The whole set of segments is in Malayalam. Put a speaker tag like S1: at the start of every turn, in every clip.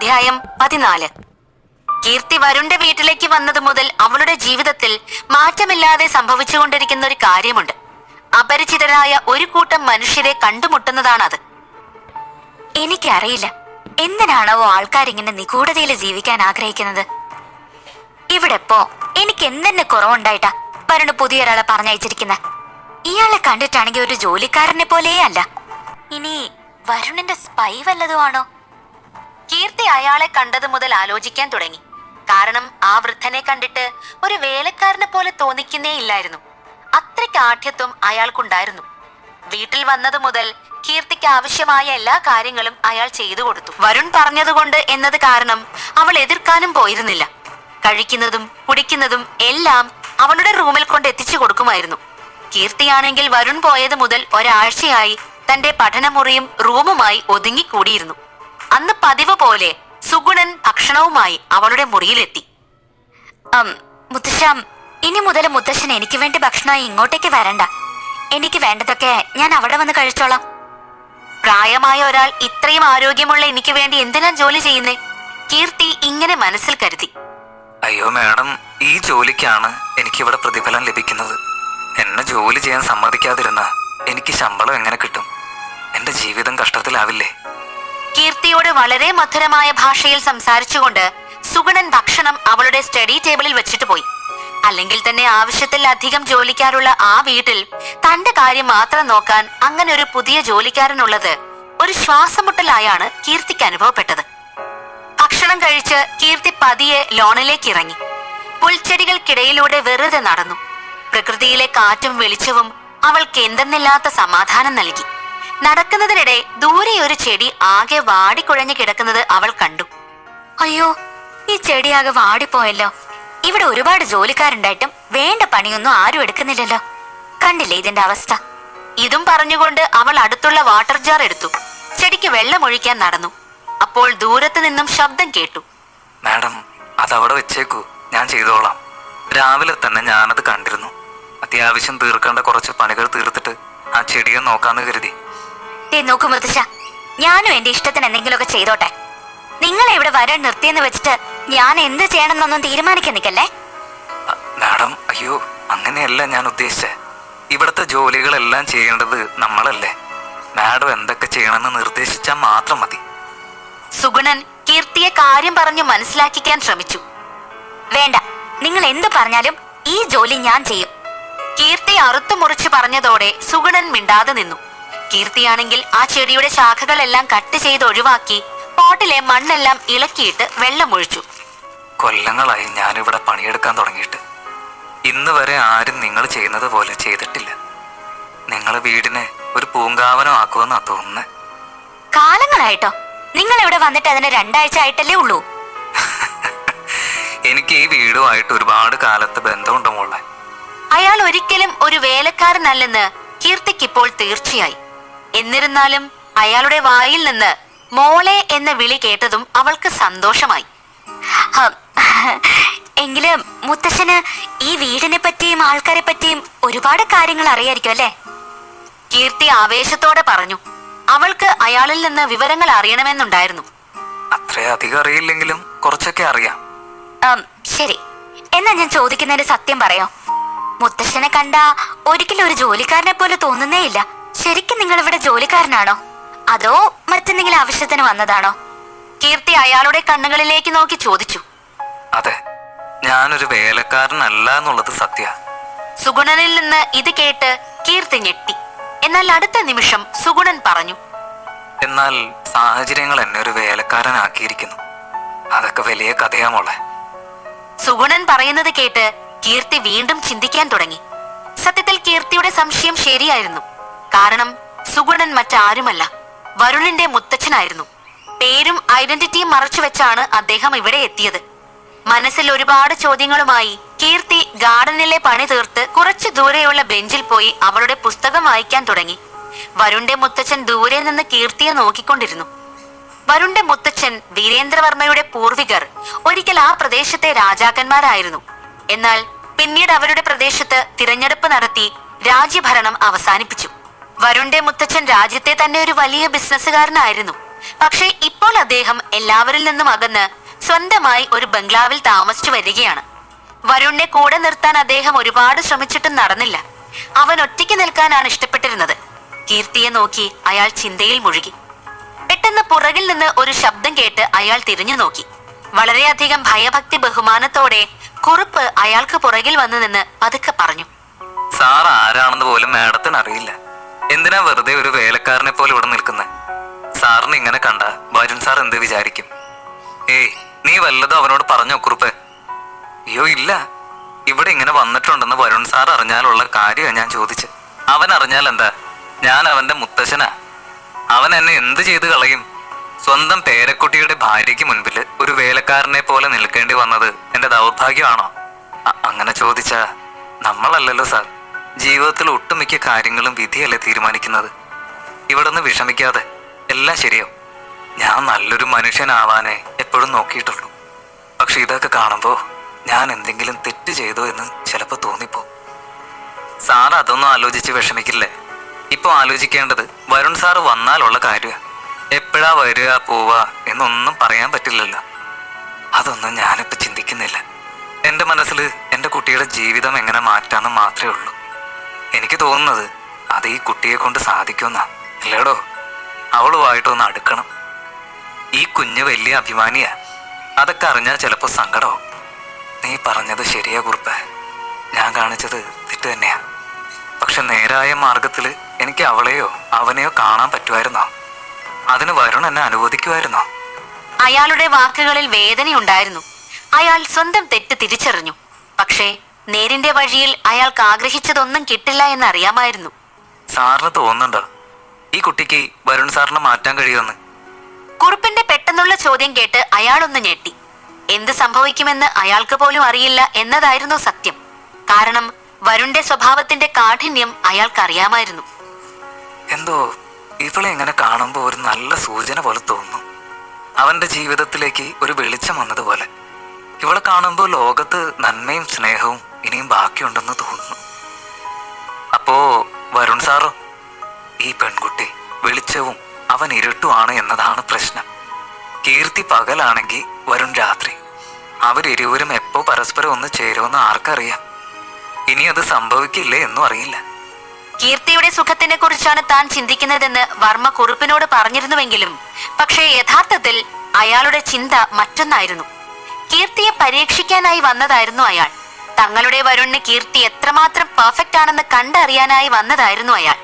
S1: അധ്യായം പതിനാല്. കീർത്തി വരുണിന്റെ വീട്ടിലേക്ക് വന്നത് മുതൽ അവളുടെ ജീവിതത്തിൽ മാറ്റമില്ലാതെ സംഭവിച്ചുകൊണ്ടിരിക്കുന്ന ഒരു കാര്യമുണ്ട്. അപരിചിതരായ ഒരു കൂട്ടം മനുഷ്യരെ കണ്ടുമുട്ടുന്നതാണത്.
S2: എനിക്കറിയില്ല എന്തിനാണോ ആൾക്കാരിങ്ങനെ നിഗൂഢതയിൽ ജീവിക്കാൻ ആഗ്രഹിക്കുന്നത്? ഇവിടെ പോ എനിക്ക് എന്തെന്നെ കുറവുണ്ടായിട്ടാ? വരുണ് പുതിയൊരാളെ പറഞ്ഞയച്ചിരിക്കുന്ന. ഇയാളെ കണ്ടിട്ടാണെങ്കിൽ ഒരു ജോലിക്കാരനെ പോലെയേ അല്ല. ഇനി വരുണിന്റെ സ്പൈ വല്ലതും ആണോ
S1: കീർത്തി അയാളെ കണ്ടത് മുതൽ ആലോചിക്കാൻ തുടങ്ങി. കാരണം ആ വൃദ്ധനെ കണ്ടിട്ട് ഒരു വേലക്കാരനെ പോലെ തോന്നിക്കുന്നേ ഇല്ലായിരുന്നു. അത്രയ്ക്ക് ആഠ്യത്വം അയാൾക്കുണ്ടായിരുന്നു. വീട്ടിൽ വന്നത് മുതൽ കീർത്തിക്ക് ആവശ്യമായ എല്ലാ കാര്യങ്ങളും അയാൾ ചെയ്തു കൊടുത്തു. വരുൺ പറഞ്ഞതുകൊണ്ട് എന്നത് കാരണം അവൾ എതിർക്കാനും പോയിരുന്നില്ല. കഴിക്കുന്നതും കുടിക്കുന്നതും എല്ലാം അവളുടെ റൂമിൽ കൊണ്ട് എത്തിച്ചു കൊടുക്കുമായിരുന്നു. കീർത്തിയാണെങ്കിൽ വരുൺ പോയത് മുതൽ ഒരാഴ്ചയായി തന്റെ പഠനമുറിയും റൂമുമായി ഒതുങ്ങിക്കൂടിയിരുന്നു. അന്ന് പതിവ് പോലെ സുഗുണൻ ഭക്ഷണവുമായി അവളുടെ മുറിയിലെത്തി.
S2: മുത്തശ്ശാം ഇനി മുതൽ മുത്തശ്ശൻ എനിക്ക് വേണ്ടി ഭക്ഷണമായി ഇങ്ങോട്ടേക്ക് വരണ്ട. എനിക്ക് വേണ്ടതൊക്കെ ഞാൻ അവിടെ വന്ന് കഴിച്ചോളാം.
S1: പ്രായമായ ഒരാൾ ഇത്രയും ആരോഗ്യമുള്ള എനിക്ക് വേണ്ടി എന്തിനാ ജോലി ചെയ്യുന്നേ? കീർത്തി ഇങ്ങനെ മനസ്സിൽ കരുതി.
S3: അയ്യോ മാഡം ഈ ജോലിക്കാണ് എനിക്ക് എനിക്കിവിടെ പ്രതിഫലം ലഭിക്കുന്നത്. എന്നെ ജോലി ചെയ്യാൻ സമ്മതിക്കാതിരുന്ന എനിക്ക് ശമ്പളം എങ്ങനെ കിട്ടും? എന്റെ ജീവിതം കഷ്ടത്തിലാവില്ലേ?
S1: കീർത്തിയോട് വളരെ മധുരമായ ഭാഷയിൽ സംസാരിച്ചുകൊണ്ട് സുഗണൻ ഭക്ഷണം അവളുടെ സ്റ്റഡി ടേബിളിൽ വെച്ചിട്ട് പോയി. അല്ലെങ്കിൽ തന്നെ ആവശ്യത്തിൽ അധികം ജോലിക്കാരുള്ള ആ വീട്ടിൽ തന്റെ കാര്യം മാത്രം നോക്കാൻ അങ്ങനെ ഒരു പുതിയ ജോലിക്കാരനുള്ളത് ഒരു ശ്വാസമുട്ടലായാണ് കീർത്തിക്ക് അനുഭവപ്പെട്ടത്. ഭക്ഷണം കഴിച്ച് കീർത്തി പതിയെ ലോണിലേക്ക് ഇറങ്ങി. പുൽച്ചെടികൾക്കിടയിലൂടെ വെറുതെ നടന്നു. പ്രകൃതിയിലെ കാറ്റും വെളിച്ചവും അവൾക്ക് എന്തെന്നില്ലാത്ത സമാധാനം നൽകി. നടക്കുന്നതിനിടെ ദൂരെ ഒരു ചെടി ആകെ വാടിക്കുഴഞ്ഞു കിടക്കുന്നത് അവൾ കണ്ടു.
S2: അയ്യോ ഈ ചെടിയാകെ വാടിപ്പോയല്ലോ. ഇവിടെ ഒരുപാട് ജോലിക്കാരുണ്ടായിട്ടും വേണ്ട പണിയൊന്നും ആരും എടുക്കുന്നില്ലല്ലോ. കണ്ടില്ലേ ഇതിന്റെ അവസ്ഥ?
S1: ഇതും പറഞ്ഞുകൊണ്ട് അവൾ അടുത്തുള്ള വാട്ടർ ജാർ എടുത്തു. ചെടിക്ക് വെള്ളമൊഴിക്കാൻ നടന്നു. അപ്പോൾ ദൂരത്ത് നിന്നും ശബ്ദം കേട്ടു.
S3: മാഡം അതവിടെ വെച്ചേക്കൂ. ഞാൻ ചെയ്തോളാം. രാവിലെ തന്നെ ഞാനത് കണ്ടിരുന്നു. അത്യാവശ്യം തീർക്കേണ്ട കുറച്ച് പണികൾ തീർത്തിട്ട് ആ ചെടിയെ നോക്കാന്ന് കരുതി.
S2: ദേ നോക്കു മൃദുഷ ഞാനും എന്റെ ഇഷ്ടത്തിന് എന്തെങ്കിലുമൊക്കെ ചെയ്തോട്ടെ. നിങ്ങളെ ഇവിടെ വരാൻ നിർത്തിയെന്ന് വെച്ചിട്ട് ഞാൻ എന്ത് ചെയ്യണമെന്നൊന്നും
S3: തീരുമാനിക്കുന്നില്ലേ മാഡം അയ്യോ അങ്ങനെയല്ല ഞാൻ ഉദ്ദേശിച്ചത് ഇവിടുത്തെ ജോലികളെല്ലാം ചെയ്യേണ്ടത് നമ്മളല്ലേ. മാഡം എന്തൊക്കെ ചെയ്യണമെന്ന് നിർദ്ദേശിച്ചാൽ മാത്രം മതി.
S1: സുഗുണൻ കീർത്തിയെ കാര്യം പറഞ്ഞു മനസ്സിലാക്കിക്കാൻ ശ്രമിച്ചു.
S2: വേണ്ട നിങ്ങൾ എന്ത് പറഞ്ഞാലും ഈ ജോലി ഞാൻ ചെയ്യും.
S1: കീർത്തി അറുത്തു മുറിച്ച് പറഞ്ഞതോടെ സുഗുണൻ മിണ്ടാതെ നിന്നു. കീർത്തിയാണെങ്കിൽ ആ ചെടിയുടെ ശാഖകളെല്ലാം കട്ട് ചെയ്ത് ഒഴിവാക്കി പോട്ടിലെ മണ്ണെല്ലാം ഇളക്കിയിട്ട് വെള്ളമൊഴിച്ചു.
S3: കൊല്ലങ്ങളായി ഞാനിവിടെ പണിയെടുക്കാൻ തുടങ്ങിയിട്ട്. ഇന്ന് വരെ ആരും നിങ്ങൾ ചെയ്യുന്നത് പോലെ ചെയ്തിട്ടില്ല. നിങ്ങൾ വീടിനെ ഒരു പൂങ്കാവനം ആക്കുമെന്നാ തോന്നുന്നേ.
S2: കാലങ്ങളായിട്ടോ? നിങ്ങൾ ഇവിടെ വന്നിട്ട് അതിന് രണ്ടാഴ്ച ആയിട്ടല്ലേ ഉള്ളൂ?
S3: എനിക്ക് ഈ വീടുമായിട്ട് ഒരുപാട് കാലത്ത് ബന്ധമുണ്ട് മോളെ.
S1: അയാൾ ഒരിക്കലും ഒരു വേലക്കാരനല്ലെന്ന് കീർത്തിക്കിപ്പോൾ തീർച്ചയായി. എന്നിരുന്നാലും അയാളുടെ വായിൽ നിന്ന് മോളെ എന്ന വിളി കേട്ടതും അവൾക്ക് സന്തോഷമായി.
S2: എങ്കിലും മുത്തശ്ശന് ഈ വീടിനെ പറ്റിയും ആൾക്കാരെ പറ്റിയും ഒരുപാട് കാര്യങ്ങൾ അറിയായിരിക്കും അല്ലേ?
S1: കീർത്തി ആവേശത്തോടെ പറഞ്ഞു. അവൾക്ക് അയാളിൽ നിന്ന് വിവരങ്ങൾ അറിയണമെന്നുണ്ടായിരുന്നു.
S3: അത്രയധികം അറിയില്ലെങ്കിലും കുറച്ചൊക്കെ അറിയാം.
S2: ശരി. എന്നാ ഞാൻ ചോദിക്കുന്നതിന്റെ സത്യം പറയോ? മുത്തശ്ശനെ കണ്ട ഒരിക്കലും ഒരു ജോലിക്കാരനെ പോലെ തോന്നുന്നേ ഇല്ല. ശരിക്കും നിങ്ങൾ ഇവിടെ ജോലിക്കാരനാണോ? അതോ മറ്റെന്തെങ്കിലും ആവശ്യത്തിന് വന്നതാണോ?
S1: കീർത്തി അയാളുടെ കണ്ണുകളിലേക്ക് നോക്കി ചോദിച്ചു.
S3: അതെ ഞാനൊരു വേലക്കാരനല്ല എന്നുള്ളത് സത്യ.
S1: സുഗുണനിൽ നിന്ന് ഇത് കേട്ട് കീർത്തി ഞെട്ടി. എന്നാൽ അടുത്ത നിമിഷം സുഗുണൻ പറഞ്ഞു.
S3: എന്നാൽ സാഹചര്യങ്ങൾ എന്നെ ഒരു വേലക്കാരനാക്കിയിരിക്കുന്നു. അതൊക്കെ വലിയ കഥയാ മോളെ.
S1: സുഗുണൻ പറയുന്നത് കേട്ട് കീർത്തി വീണ്ടും ചിന്തിക്കാൻ തുടങ്ങി. സത്യത്തിൽ കീർത്തിയുടെ സംശയം ശരിയായിരുന്നു. കാരണം സുഗുണൻ മറ്റാരുമല്ല. വരുണിന്റെ മുത്തച്ഛനായിരുന്നു. പേരും ഐഡന്റിറ്റിയും മറച്ചുവെച്ചാണ് അദ്ദേഹം ഇവിടെ എത്തിയത്. മനസ്സിൽ ഒരുപാട് ചോദ്യങ്ങളുമായി കീർത്തി ഗാർഡനിലെ പണി തീർത്ത് കുറച്ചു ദൂരെയുള്ള ബെഞ്ചിൽ പോയി അവളുടെ പുസ്തകം വായിക്കാൻ തുടങ്ങി. വരുണിന്റെ മുത്തച്ഛൻ ദൂരെ നിന്ന് കീർത്തിയെ നോക്കിക്കൊണ്ടിരുന്നു. വരുണിന്റെ മുത്തച്ഛൻ വീരേന്ദ്രവർമ്മയുടെ പൂർവികർ ഒരിക്കൽ ആ പ്രദേശത്തെ രാജാക്കന്മാരായിരുന്നു. എന്നാൽ പിന്നീട് അവരുടെ പ്രദേശത്ത് തിരഞ്ഞെടുപ്പ് നടത്തി രാജ്യഭരണം അവസാനിപ്പിച്ചു. വരുണിന്റെ മുത്തച്ഛൻ രാജ്യത്തെ തന്നെ ഒരു വലിയ ബിസിനസ്സുകാരനായിരുന്നു. പക്ഷേ ഇപ്പോൾ അദ്ദേഹം എല്ലാവരിൽ നിന്നും അകന്ന് സ്വന്തമായി ഒരു ബംഗ്ലാവിൽ താമസിച്ചു വരികയാണ്. വരുണിനെ കൂടെ നിർത്താൻ അദ്ദേഹം ഒരുപാട് ശ്രമിച്ചിട്ടും നടന്നില്ല. അവൻ ഒറ്റയ്ക്ക് നിൽക്കാനാണ് ഇഷ്ടപ്പെട്ടിരുന്നത്. കീർത്തിയെ നോക്കി അയാൾ ചിന്തയിൽ മുഴുകി. പെട്ടെന്ന് പുറകിൽ നിന്ന് ഒരു ശബ്ദം കേട്ട് അയാൾ തിരിഞ്ഞു നോക്കി. വളരെയധികം ഭയഭക്തി ബഹുമാനത്തോടെ കുറുപ്പ് അയാൾക്ക് പുറകിൽ വന്നു നിന്ന് പതുക്കെ പറഞ്ഞു.
S3: സാർ ആരാണെന്ന് പോലും മാഡത്തിന് അറിയില്ല. എന്തിനാ വെറുതെ ഒരു വേലക്കാരനെ പോലെ ഇവിടെ നിൽക്കുന്നത് സാറിന് ഇങ്ങനെ കണ്ട വരുൺ സാർ എന്ത് വിചാരിക്കും? ഏയ് നീ വല്ലതും അവനോട് പറഞ്ഞോ കുറുപ്പ്? അയ്യോ ഇല്ല. ഇവിടെ ഇങ്ങനെ വന്നിട്ടുണ്ടെന്ന് വരുൺ സാർ അറിഞ്ഞാലുള്ള കാര്യമാണ് ഞാൻ ചോദിച്ചു. അവൻ അറിഞ്ഞാൽ എന്താ? ഞാൻ അവന്റെ മുത്തശ്ശനാ. അവൻ എന്നെ എന്ത് ചെയ്തു കളയും? സ്വന്തം പേരക്കുട്ടിയുടെ ഭാര്യയ്ക്ക് മുൻപിൽ ഒരു വേലക്കാരനെ പോലെ നിൽക്കേണ്ടി വന്നത് എന്റെ ദൗർഭാഗ്യമാണോ? അങ്ങനെ ചോദിച്ചാ നമ്മളല്ലല്ലോ സാർ. ജീവിതത്തിൽ ഒട്ടുമിക്ക കാര്യങ്ങളും വിധിയല്ലേ തീരുമാനിക്കുന്നത്? ഇവിടുന്ന് വിഷമിക്കാതെ. എല്ലാം ശരിയോ ഞാൻ നല്ലൊരു മനുഷ്യനാവാനേ എപ്പോഴും നോക്കിയിട്ടുള്ളൂ. പക്ഷെ ഇതൊക്കെ കാണുമ്പോൾ ഞാൻ എന്തെങ്കിലും തെറ്റ് ചെയ്തോ എന്ന് ചിലപ്പോൾ തോന്നിപ്പോ സാർ അതൊന്നും ആലോചിച്ച് വിഷമിക്കില്ലേ? ഇപ്പൊ ആലോചിക്കേണ്ടത് വരുൺ സാറ് വന്നാലുള്ള കാര്യ. എപ്പോഴാ വരിക പോവാ എന്നൊന്നും പറയാൻ പറ്റില്ലല്ലോ. അതൊന്നും ഞാനിപ്പോ ചിന്തിക്കുന്നില്ല. എന്റെ മനസ്സിൽ എന്റെ കുട്ടിയുടെ ജീവിതം എങ്ങനെ മാറ്റാന്ന് മാത്രമേ ഉള്ളൂ. എനിക്ക് തോന്നുന്നത് അത് ഈ കുട്ടിയെ കൊണ്ട് സാധിക്കുമെന്നാ. ഇല്ലേടോ അവളുമായിട്ടൊന്ന് അടുക്കണം. ഈ കുഞ്ഞ് വലിയ അഭിമാനിയാ. അതൊക്കെ അറിഞ്ഞാൽ ചിലപ്പോ സങ്കടമാവും. നീ പറഞ്ഞത് ശരിയാ കുറിപ്പ്. ഞാൻ കാണിച്ചത് തെറ്റ് തന്നെയാ. പക്ഷെ നേരായ മാർഗത്തിൽ എനിക്ക് അവളെയോ അവനെയോ കാണാൻ പറ്റുമായിരുന്നോ? അതിന് വരുൺ എന്നെ അനുവദിക്കുമായിരുന്നോ?
S1: അയാളുടെ വാക്കുകളിൽ വേദനയുണ്ടായിരുന്നു. അയാൾ സ്വന്തം തെറ്റ് തിരിച്ചറിഞ്ഞു. പക്ഷേ നേരിന്റെ വഴിയിൽ അയാൾക്ക് ആഗ്രഹിച്ചതൊന്നും കിട്ടില്ല എന്നറിയാമായിരുന്നു.
S3: സാറിന് തോന്നുന്നുണ്ടോ? ഈ കുട്ടിക്ക് വരുൺ സാറിനെ മാറ്റാൻ കഴിയുമെന്ന്.
S1: കുറുപ്പിന്റെ പെട്ടെന്നുള്ള ചോദ്യം കേട്ട് അയാളൊന്ന് ഞെട്ടി. എന്ത് സംഭവിക്കുമെന്ന് അയാൾക്ക് പോലും അറിയില്ല എന്നതായിരുന്നു സത്യം. കാരണം വരുണിന്റെ സ്വഭാവത്തിന്റെ കാഠിന്യം അയാൾക്കറിയാമായിരുന്നു.
S3: എന്തോ ഇവളെ എങ്ങനെ കാണുമ്പോൾ ഒരു നല്ല സൂചന പോലെ തോന്നുന്നു. അവന്റെ ജീവിതത്തിലേക്ക് ഒരു വെളിച്ചം വന്നതുപോലെ. ഇവളെ കാണുമ്പോൾ ലോകത്ത് നന്മയും സ്നേഹവും ഇനിയും ബാക്കിയുണ്ടെന്ന് തോന്നുന്നു. അപ്പോ വരുൺ സാറോ ഈ പെൺകുട്ടി വെളിച്ചവും അവൻ ഇരുട്ടുമാണ് എന്നതാണ് പ്രശ്നം. കീർത്തി പകലാണെങ്കിൽ വരുൺ രാത്രി. അവരിരുവരും എപ്പോ പരസ്പരം ഒന്ന് ചേരുമെന്ന് ആർക്കറിയാം. ഇനി അത് സംഭവിക്കില്ലേ എന്നും അറിയില്ല.
S1: കീർത്തിയുടെ സുഖത്തിനെ കുറിച്ചാണ് താൻ ചിന്തിക്കുന്നതെന്ന് വർമ്മ കുറിപ്പിനോട് പറഞ്ഞിരുന്നുവെങ്കിലും പക്ഷേ യഥാർത്ഥത്തിൽ അയാളുടെ ചിന്ത മറ്റൊന്നായിരുന്നു. കീർത്തിയെ പരീക്ഷിക്കാനായി വന്നതായിരുന്നു അയാൾ. തങ്ങളുടെ വരുണിന് കീർത്തി എത്രമാത്രം പെർഫെക്റ്റ് ആണെന്ന് കണ്ടറിയാനായി വന്നതായിരുന്നു അയാൾ.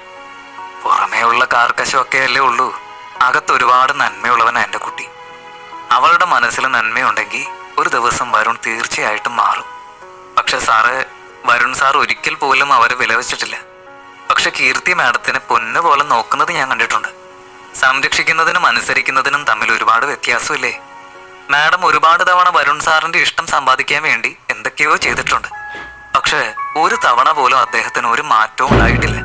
S3: പുറമേയുള്ള കാർക്കശമൊക്കെ അല്ലേ ഉള്ളൂ. അകത്ത് ഒരുപാട് നന്മയുള്ളവനാ എന്റെ കുട്ടി. അവളുടെ മനസ്സിൽ നന്മയുണ്ടെങ്കിൽ ഒരു ദിവസം വരുൺ തീർച്ചയായിട്ടും മാറും. പക്ഷെ സാറ് വരുൺ സാർ ഒരിക്കൽ പോലും അവരെ വിലവച്ചിട്ടില്ല. പക്ഷെ കീർത്തി മാഡത്തിനെ പൊന്നു പോലെ നോക്കുന്നത് ഞാൻ കണ്ടിട്ടുണ്ട്. സംരക്ഷിക്കുന്നതിനും അനുസരിക്കുന്നതിനും തമ്മിൽ ഒരുപാട് വ്യത്യാസമില്ലേ? മാഡം ഒരുപാട് തവണ വരുൺ സാറിന്റെ ഇഷ്ടം സമ്പാദിക്കാൻ വേണ്ടി എന്തൊക്കെയോ ചെയ്തിട്ടുണ്ട്. പക്ഷെ ഒരു തവണ പോലും അദ്ദേഹത്തിന് ഒരു മാറ്റവും ഉണ്ടായിട്ടില്ല.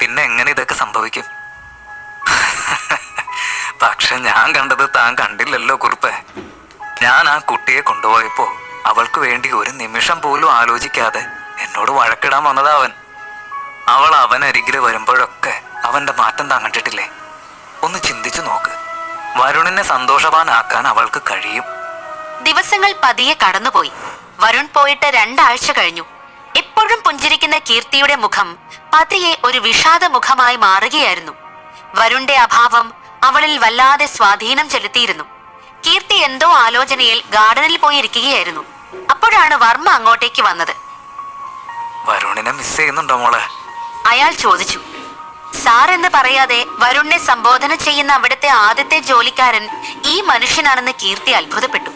S3: പിന്നെ എങ്ങനെ ഇതൊക്കെ സംഭവിക്കും? പക്ഷെ ഞാൻ കണ്ടത് താൻ കണ്ടില്ലല്ലോ കുറിപ്പ്. ഞാൻ ആ കുട്ടിയെ കൊണ്ടുപോയപ്പോ അവൾക്ക് വേണ്ടി ഒരു നിമിഷം പോലും ആലോചിക്കാതെ എന്നോട് വഴക്കിടാൻ വന്നതാ അവൻ. അവൾ അവനരികിൽ വരുമ്പോഴൊക്കെ അവന്റെ മാറ്റം താൻ കണ്ടിട്ടില്ലേ? ഒന്ന് ചിന്തിച്ചു നോക്ക്. വരുണിനെ സന്തോഷവാനാക്കാൻ അവൾക്ക് കഴിയും.
S1: ദിവസങ്ങൾ പതിയെ കടന്നുപോയി. വരുൺ പോയിട്ട് രണ്ടാഴ്ച കഴിഞ്ഞു. എപ്പോഴും പുഞ്ചിരിക്കുന്ന കീർത്തിയുടെ മുഖം പതിയെ ഒരു വിഷാദ മുഖമായി മാറുകയായിരുന്നു. വരുണിന്റെ അഭാവം അവളിൽ വല്ലാതെ സ്വാധീനം ചെലുത്തിയിരുന്നു. കീർത്തി എന്തോ ആലോചനയിൽ ഗാർഡനിൽ പോയിരിക്കുകയായിരുന്നു. അപ്പോഴാണ് വർമ്മ അങ്ങോട്ടേക്ക് വന്നത്.
S3: വരുണിനെ മിസ് ചെയ്യുന്നുണ്ടോ മോളെ?
S1: അയാൾ ചോദിച്ചു. സാർ എന്ന് പറയാതെ വരുണിനെ സംബോധന ചെയ്യുന്ന അവിടുത്തെ ആദ്യത്തെ ജോലിക്കാരൻ ഈ മനുഷ്യനാണെന്ന് കീർത്തി അത്ഭുതപ്പെട്ടു.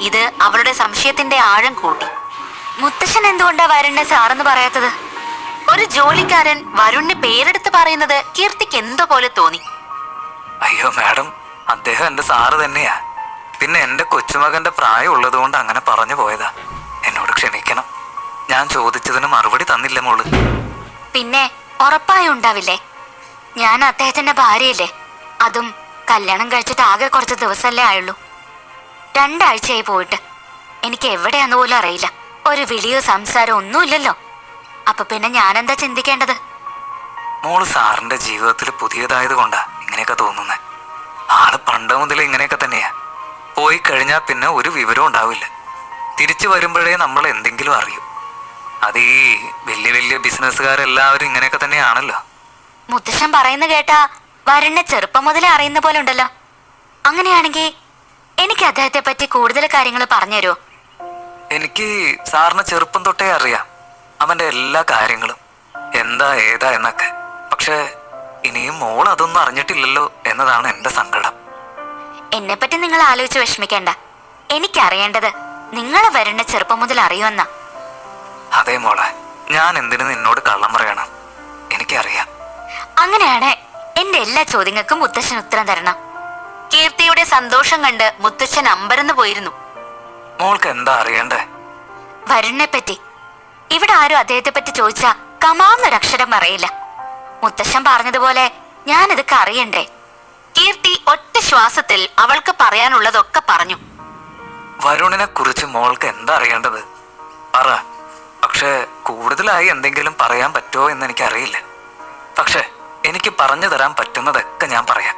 S1: ഇത് അവളുടെ സംശയത്തിന്റെ ആഴം കൂട്ടി.
S2: മുത്തശ്ശൻ എന്തുകൊണ്ടാ വരുണിനെ സാറെന്ന് പറയാത്തത്?
S1: ഒരു ജോലിക്കാരൻ വരുണിന് പേരെടുത്ത് പറയുന്നത് കീർത്തിക്ക് എന്തോ പോലെ തോന്നി.
S3: അയ്യോ മാഡം അദ്ദേഹം എന്റെ സാറ് തന്നെയാ. പിന്നെ എന്റെ കൊച്ചുമകന്റെ പ്രായം ഉള്ളതുകൊണ്ട് അങ്ങനെ പറഞ്ഞു പോയതാ. എന്നോട് ക്ഷമിക്കണം. ഞാൻ ചോദിച്ചതിന് മറുപടി തന്നില്ല മോൾ.
S2: പിന്നെ ഉറപ്പായും ഉണ്ടാവില്ലേ? ഞാൻ അദ്ദേഹത്തിന്റെ ഭാര്യയല്ലേ? അതും കല്യാണം കഴിച്ചിട്ട് ആകെ കുറച്ച് ദിവസമല്ലേ ആയുള്ളൂ. രണ്ടാഴ്ചയായി പോയിട്ട്. എനിക്ക് എവിടെയാന്ന് പോലും അറിയില്ല. ഒരു വിളിയോ സംസാരമോ ഒന്നുമില്ലല്ലോ. അപ്പൊ പിന്നെ ഞാനെന്താ ചിന്തിക്കേണ്ടത്?
S3: മോൾ സാറിന്റെ ജീവിതത്തിൽ പുതിയതായത് കൊണ്ടാ ഇങ്ങനെയൊക്കെ തോന്നുന്നത് ആൾ പണ്ട് മുതൽ ഇങ്ങനെയൊക്കെ തന്നെയാ. പോയി കഴിഞ്ഞാൽ പിന്നെ ഒരു വിവരം ഉണ്ടാവില്ല. തിരിച്ചു വരുമ്പോഴേ നമ്മൾ എന്തെങ്കിലും അറിയൂ. അത് ഈ വലിയ വലിയ ബിസിനസ്സുകാരെല്ലാവരും ഇങ്ങനെയൊക്കെ തന്നെയാണല്ലോ.
S2: മുത്തശ്ശൻ പറയുന്ന കേട്ടാ വരുണിനെ ചെറുപ്പം മുതലേ അറിയുന്ന പോലെ ഉണ്ടല്ലോ. അങ്ങനെയാണെങ്കിൽ എനിക്ക് അദ്ദേഹത്തെ പറ്റി കൂടുതൽ കാര്യങ്ങൾ പറഞ്ഞുതരുമോ
S3: എനിക്ക് സാറിന് ചെറുപ്പം തൊട്ടേ അറിയാം അവന്റെ എല്ലാ കാര്യങ്ങളും. എന്താ ഏതാ എന്നൊക്കെ. പക്ഷെ ഇനിയും മോൾ അതൊന്നും അറിഞ്ഞിട്ടില്ലല്ലോ എന്നതാണ് എന്റെ സങ്കടം.
S2: എന്നെ പറ്റി നിങ്ങൾ ആലോചിച്ച് വിഷമിക്കേണ്ട. എനിക്കറിയേണ്ടത് നിങ്ങൾ വരുണിനെ ചെറുപ്പം മുതൽ അറിയുമെന്നാ.
S3: അതേ മോളെ ഞാൻ എന്തിനു നിന്നോട് കള്ളം പറയണം? എനിക്കറിയാം.
S2: അങ്ങനെയാണ് എന്റെ എല്ലാ ചോദ്യങ്ങൾക്കും മുത്തശ്ശൻ ഉത്തരം തരണം.
S1: കീർത്തിയുടെ സന്തോഷം കണ്ട് മുത്തച്ഛൻ അമ്പരന്ന് പോയിരുന്നു.
S3: മോൾക്ക് എന്താ അറിയണ്ടേ?
S2: വരുണിനെ പറ്റി. ഇവിടെ ആരും അദ്ദേഹത്തെ പറ്റി ചോദിച്ചാ കമാന്നൊരക്ഷരം പറയില്ല. മുത്തശ്ശൻ പറഞ്ഞതുപോലെ ഞാനിതൊക്കെ അറിയണ്ടേ?
S1: കീർത്തി ഒറ്റ ശ്വാസത്തിൽ അവൾക്ക് പറയാനുള്ളതൊക്കെ പറഞ്ഞു.
S3: വരുണിനെ കുറിച്ച് മോൾക്ക് എന്താ അറിയേണ്ടത്? പറ. പക്ഷേ കൂടുതലായി എന്തെങ്കിലും പറയാൻ പറ്റുമോ എന്ന് എനിക്കറിയില്ല. പക്ഷെ എനിക്ക് പറഞ്ഞു തരാൻ പറ്റുന്നതൊക്കെ ഞാൻ പറയാം.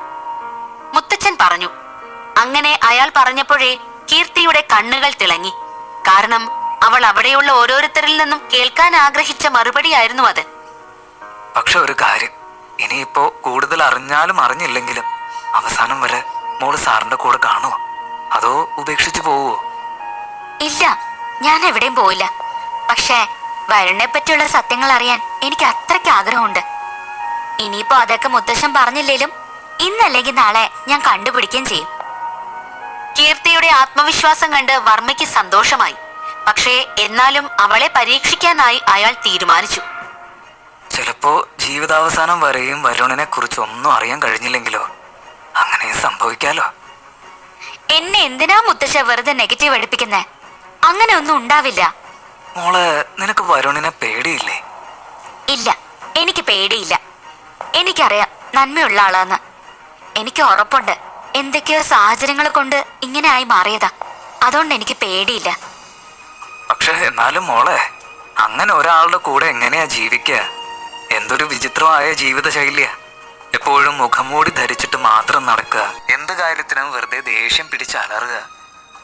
S1: മുത്തച്ഛൻ പറഞ്ഞു. അങ്ങനെ അയാൾ പറഞ്ഞപ്പോഴേ കീർത്തിയുടെ കണ്ണുകൾ തിളങ്ങി. കാരണം അവൾ അവിടെയുള്ള ഓരോരുത്തരിൽ നിന്നും കേൾക്കാൻ ആഗ്രഹിച്ച മറുപടിയായിരുന്നു അത്.
S3: പക്ഷെ ഒരു കാര്യം ഇനിയിപ്പോ കൂടുതൽ അറിഞ്ഞാലും അറിഞ്ഞില്ലെങ്കിലും അവസാനം വരെ മോൾ സാറിന്റെ കൂടെ കാണുമോ അതോ ഉപേക്ഷിച്ചു പോവോ
S2: ഇല്ല ഞാൻ എവിടെയും പോയില്ല പക്ഷേ വരുണിനെ പറ്റിയുള്ള സത്യങ്ങൾ അറിയാൻ എനിക്ക് അത്രയ്ക്ക് ആഗ്രഹമുണ്ട്. ഇനിയിപ്പോ അതൊക്കെ മുത്തശ്ശൻ പറഞ്ഞില്ലേലും ഇന്നല്ലെങ്കിൽ നാളെ ഞാൻ കണ്ടുപിടിക്കുകയും ചെയ്യും.
S1: കീർത്തിയുടെ ആത്മവിശ്വാസം കണ്ട് വർമ്മയ്ക്ക് സന്തോഷമായി. പക്ഷേ എന്നാലും അവളെ പരീക്ഷിക്കാനായി അയാൾ തീരുമാനിച്ചു.
S3: ചിലപ്പോ ജീവിതാവസാനം വരെയും വരുണിനെ കുറിച്ച് ഒന്നും അറിയാൻ കഴിഞ്ഞില്ലെങ്കിലോ? അങ്ങനെ സംഭവിക്കാലോ?
S2: എന്നെ എന്തിനാ മുത്തശ്ശ വെറുതെ നെഗറ്റീവ് എടുപ്പിക്കുന്നേ? അങ്ങനെ ഒന്നും ഉണ്ടാവില്ല.
S3: മോളെ നിനക്ക് വരുണിനെ പേടിയില്ലേ?
S2: ഇല്ല എനിക്ക് പേടിയില്ല. എനിക്കറിയാം നന്മയുള്ള ആളാന്ന്. എനിക്ക് ഉറപ്പുണ്ട്. എന്തൊക്കെയോ സാഹചര്യങ്ങൾ കൊണ്ട് ഇങ്ങനെ ആയി മാറിയതാ. അതുകൊണ്ട് എനിക്ക് പേടിയില്ല.
S3: പക്ഷെ എന്നാലും മോളെ അങ്ങനെ ഒരാളുടെ കൂടെ എങ്ങനെയാ ജീവിക്കുക? എന്തൊരു വിചിത്രമായ ജീവിത ശൈലിയാ എപ്പോഴും മുഖംമൂടി ധരിച്ചിട്ട് മാത്രം നടക്കുക. എന്ത് കാര്യത്തിനും വെറുതെ ദേഷ്യം പിടിച്ച് അലറുക.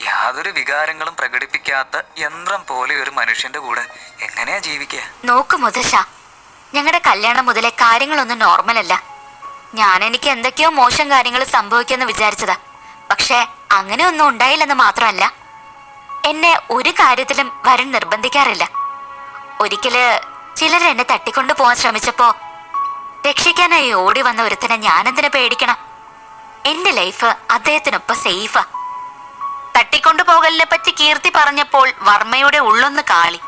S3: യാതൊരു വികാരങ്ങളും പ്രകടിപ്പിക്കാത്ത യന്ത്രം പോലെ ഒരു മനുഷ്യന്റെ കൂടെ എങ്ങനെയാ ജീവിക്കുക?
S2: നോക്കു മുതശ്ശ ഞങ്ങളുടെ കല്യാണം മുതലേ കാര്യങ്ങളൊന്നും നോർമൽ അല്ല. ഞാൻ എനിക്ക് എന്തൊക്കെയോ മോശം കാര്യങ്ങൾ സംഭവിക്കുമെന്ന് വിചാരിച്ചതാ. പക്ഷേ അങ്ങനെ ഒന്നും ഉണ്ടായില്ലെന്ന് മാത്രമല്ല എന്നെ ഒരു കാര്യത്തിലും വരൻ നിർബന്ധിക്കാറില്ല. ഒരിക്കൽ ചിലർ എന്നെ തട്ടിക്കൊണ്ടു പോകാൻ ശ്രമിച്ചപ്പോ രക്ഷിക്കാനായി ഓടി വന്ന ഒരുത്തനെ ഞാനെന്തിനെ പേടിക്കണം? എന്റെ ലൈഫ് അദ്ദേഹത്തിനൊപ്പം സേഫാ
S1: തട്ടിക്കൊണ്ടു പോകലിനെ പറ്റി കീർത്തി പറഞ്ഞപ്പോൾ വർമ്മയുടെ ഉള്ളൊന്ന് കാളി.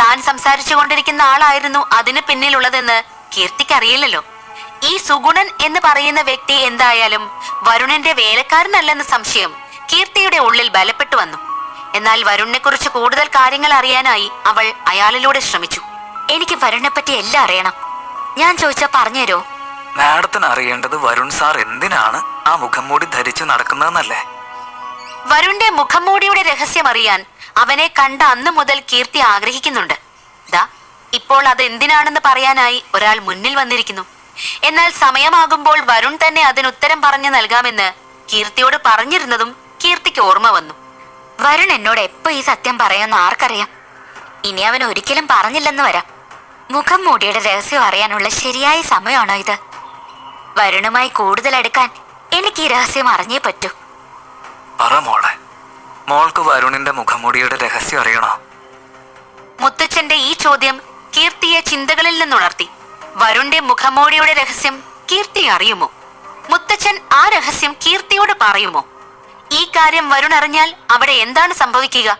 S1: താൻ സംസാരിച്ചു കൊണ്ടിരിക്കുന്ന ആളായിരുന്നു അതിന് പിന്നിലുള്ളതെന്ന് കീർത്തിക്ക് അറിയില്ലല്ലോ ഈ സുഗുണൻ എന്ന് പറയുന്ന വ്യക്തി എന്തായാലും വരുണന്റെ വേലക്കാരനല്ലെന്ന സംശയം കീർത്തിയുടെ ഉള്ളിൽ ബലപ്പെട്ടു വന്നു. എന്നാൽ വരുണിനെ കുറിച്ച് കൂടുതൽ കാര്യങ്ങൾ അറിയാനായി അവൾ അയാളിലൂടെ ശ്രമിച്ചു.
S2: എനിക്ക് വരുണിനെ പറ്റി എല്ലാം അറിയണം. ഞാൻ ചോദിച്ചാ പറഞ്ഞുതരോ?
S3: മാഡത്തിന് അറിയേണ്ടത് വരുൺ സാർ എന്തിനാണ് ആ മുഖംമൂടി ധരിച്ചു നടക്കുന്നതെന്നല്ലേ?
S1: വരുണിന്റെ മുഖംമൂടിയുടെ രഹസ്യം അറിയാൻ അവനെ കണ്ട അന്ന് മുതൽ കീർത്തി ആഗ്രഹിക്കുന്നുണ്ട്. ദാ ഇപ്പോൾ അത് എന്തിനാണെന്ന് പറയാനായി ഒരാൾ മുന്നിൽ വന്നിരിക്കുന്നു. എന്നാൽ സമയമാകുമ്പോൾ വരുൺ തന്നെ അതിനുത്തരം പറഞ്ഞു നൽകാമെന്ന് കീർത്തിയോട് പറഞ്ഞിരുന്നതും കീർത്തിക്ക് ഓർമ്മ വന്നു.
S2: വരുൺ എന്നോട് എപ്പോ ഈ സത്യം പറയാമെന്ന് ആർക്കറിയാം? ഇനി അവൻ ഒരിക്കലും പറഞ്ഞില്ലെന്ന് വരാം. മുഖം മൂടിയുടെ രഹസ്യം അറിയാനുള്ള ശരിയായ സമയമാണോ ഇത്? വരുണുമായി കൂടുതൽ അടുക്കാൻ എനിക്ക് ഈ രഹസ്യം അറിഞ്ഞേ പറ്റൂ.
S3: പറ മോളെ. മോൾക്ക് വരുണിന്റെ മുഖമുടിയുടെ രഹസ്യം അറിയണോ?
S1: മുത്തച്ഛന്റെ ഈ ചോദ്യം കീർത്തിയെ ചിന്തകളിൽ നിന്നുണർത്തി. വരുണിന്റെ മുഖമോടിയുടെ രഹസ്യം കീർത്തി അറിയുമോ? മുത്തച്ഛൻ ആ രഹസ്യം കീർത്തിയോട് പറയുമോ? ഈ കാര്യം വരുൺ അറിഞ്ഞാൽ അവിടെ എന്താണ് സംഭവിക്കുക?